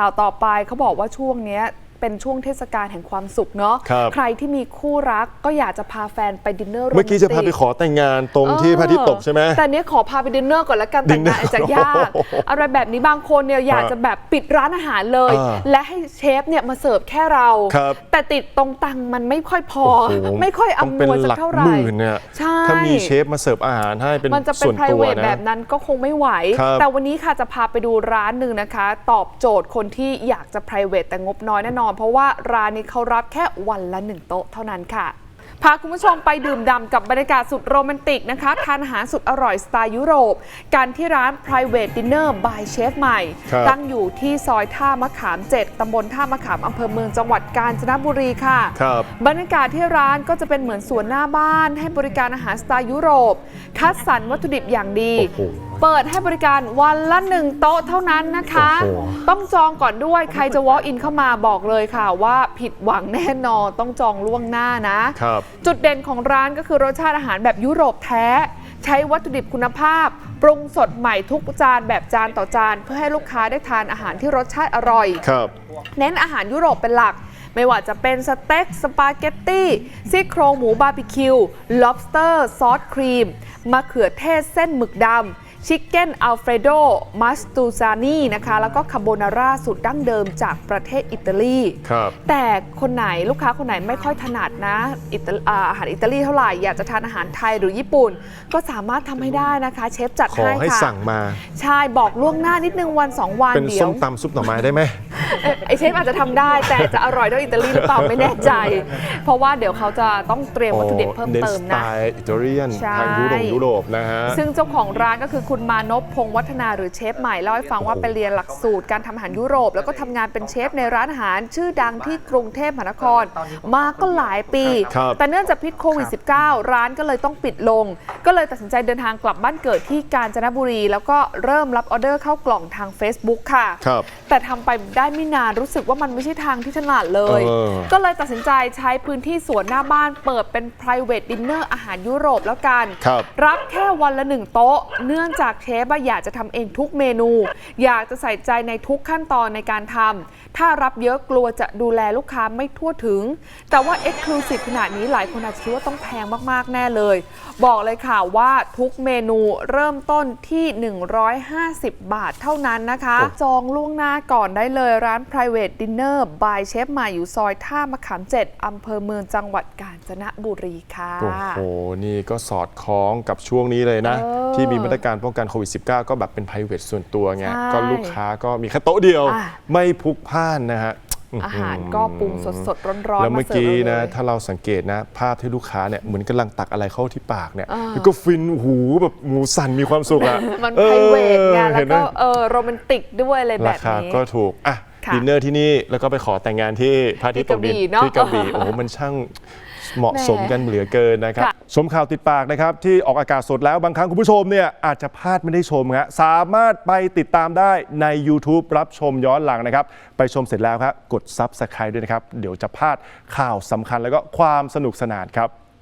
ข่าวต่อไปเขาบอกว่าช่วงเนี้ย เป็นช่วงเทศกาลแห่งความสุขเนาะครับ ใครที่มีคู่รักก็อยากจะพาแฟนไปดินเนอร์โรแมนติก เมื่อกี้จะพาไปขอแต่งงานตรงที่พระอาทิตย์ตกใช่ไหม แต่เนี้ยขอพาไปดินเนอร์ก่อนแล้วกันแต่งงานอาจจะยาก โอ้โหอะไรแบบนี้บางคนเนี่ยอยากจะแบบปิดร้านอาหารเลย อ่าและให้เชฟเนี่ยมาเสิร์ฟแค่เรา ครับแต่ติดตรงตังค์มันไม่ค่อยพอ โอ้โหไม่ค่อยต้องอำเป็นนวยสัหกลักเท่าไหร่หมื่นเนี่ยใช่ ถ้ามีเชฟมาเสิร์ฟอาหารให้เป็นมันจะเป็นส่วน p r i ตัว v a t นะแบบนั้นก็คงไม่ไหว ครับแต่วันนี้ค่ะจะพาไปดูร้านหนึ่งนะคะ ตอบโจทย์คนที่อยากจะ p r i v a t แต่งบน้อยแน่นอนเพราะว่าร้านนี้เขารับแค่วันละหนึ่งโต๊ะเท่านั้นค่ะพาคุณผู้ชมไปดื่มด่ำกับบรรยากาศสุดโรแมนติกนะคะ ทานอาหารสุดอร่อยสไตล์ยุโรป กันที่ร้าน private dinner by chef ใหม่ครับตั้งอยู่ที่ซอยท่ามะขาม 7 ตำบลท่ามะขามอำเภอเมืองจังหวัดกาญจนบุรีค่ะครับบรรยากาศที่ร้านก็จะเป็นเหมือนสวนหน้าบ้าน ให้บริการอาหารสไตล์ยุโรป คัดสรรวัตถุดิบอย่างดีโอ้โห เปิดให้บริการวันละหนึ่งโต๊ะเท่านั้นนะคะ โอ้โห ต้องจองก่อนด้วยใครจะ walk in เข้ามาบอกเลยค่ะว่าผิดหวังแน่นอนต้องจองล่วงหน้านะ ครับ จุดเด่นของร้านก็คือรสชาติอาหารแบบยุโรปแท้ ใช้วัตถุดิบคุณภาพ ปรุงสดใหม่ทุกจานแบบจานต่อจาน เพื่อให้ลูกค้าได้ทานอาหารที่รสชาติอร่อย ครับ เน้นอาหารยุโรปเป็นหลัก ไม่ว่าจะเป็นสเต็กสปาเกตตี้ซี่โครงหมูบาร์บีคิว lobster ซอสครีมมะเขือเทศเส้นหมึกดำ ชิคเก้นอัลเฟรโดมัสตูซานีนะคะแล้วก็คาโบนาร่าสูตรดั้งเดิมจากประเทศอิตาลีครับแต่คนไหนลูกค้าคนไหนไม่ค่อยถนัดนะอิตาอ่าอาหารอิตาลีเท่าไหร่อยากจะทานอาหารไทยหรือญี่ปุ่น ก็สามารถทำให้ได้นะคะ เชฟจัดขอให้ให้ค่ะสั่งมา ใช่บอกล่วงหน้านิดนึงวันสองวันเป็นเดี๋ยส้วมตำซุปหน่อไม้ได้ไหมเอ่อไอเชฟอาจจะทำได้แต่จะอร่อยเท่าอิตาลีหรือเปล่าไม่แน่ใจ เพราะว่าเดี๋ยวเขาจะต้องเตรียมวัตถุดิบเพิ่มน้นเติมสไตนะล์อิตาเลียนใช่ทางยุโรปยุโรปนะฮะซึ่งเจ้าของร้านก็คือคุณมานพพงษ์วัฒนาหรือเชฟใหม่เล่าให้ฟังว่าไปเรียนหลักสูตรการทำอาหารยุโรป แล้วก็ทำงานเป็นเชฟในร้านอาหาร ชื่อดังที่กรุงเทพมหานคร มาก็หลายปีครับแต่เนื่องจากพิษโควิด -19 ร้านก็เลยต้องปิดลง ก็เลยตัดสินใจเดินทางกลับบ้านเกิดที่กาญจนบุรี แล้วก็เริ่มรับออเดอร์เข้ากล่องทาง Facebook ค่ะครับแต่ทำไปได้ไม่นานรู้สึกว่ามันไม่ใช่ทางที่ถนัดเลยเออก็เลยตัดสินใจใช้พื้นที่สวนหน้าบ้านเปิดเป็น private dinner อาหารยุโรปแล้วกันครับรับแค่วันละหนึ่งโต๊ะเนื่องจากเชฟอะอยากจะทำเองทุกเมนู อยากจะใส่ใจในทุกขั้นตอนในการทำถ้ารับเยอะกลัวจะดูแลลูกค้าไม่ทั่วถึง แต่ว่า Exclusive ขนาดนี้หลายคนอาจจะคิดว่าต้องแพงมากๆแน่เลย บอกเลยค่ะว่าทุกเมนูเริ่มต้นที่ 150 บาทเท่านั้นนะคะโอ้จองล่วงหน้าก่อนได้เลยร้าน private dinner by เชฟใหม่อยู่ซอยท่ามะขาม7อำเภอเมืองจังหวัดกาญจนบุรีค่ะ โอ้โห นี่ก็สอดคล้องกับช่วงนี้เลยนะเออที่มีมาตรการป้องกันโควิด -19 ก็แบบเป็น p r i v a t ส่วนตัวไงใช่ ก็ลูกค้าก็มีแค่โต๊ะเดียวอะไม่พลุกพล่านนะฮะ อาหารก็ปรุงสดๆร้อนๆแล้วเมื่อกี้าสิร์ฟนะราเลย ถ้าเราสังเกตนะ ภาพที่ลูกค้าเนี่ยเหมือนกำลังตักอะไรเข้าที่ปากเนี่ยอ่าแล้วก็ฟินหูแบบหมูสั่นมีความสุขอะมันอไพรอเวทไงแล้วเห็นไหม ก็เออโรแมนติกด้วยอะไรแบราบคานี้ ก็ถูก อะ ค่ะดินเนอร์ที่นี่ แล้วก็ไปขอแต่งงานที่พระอาทิตย์ตกดินที่กระบี่เนอะที่กระบี่ โอ้โห มันช่าง เหมาะสมกันเหลือเกินนะครับค่ะชมข่าวติดปากนะครับ ที่ออกอากาศสดแล้วบางครั้งคุณผู้ชมเนี่ยอาจจะพลาดไม่ได้ชมฮะสามารถไปติดตามได้ใน YouTube รับชมย้อนหลังนะครับ ไปชมเสร็จแล้วครับกด Subscribe ด้วยนะครับ เดี๋ยวจะพลาดข่าวสำคัญแล้วก็ความสนุกสนานครับ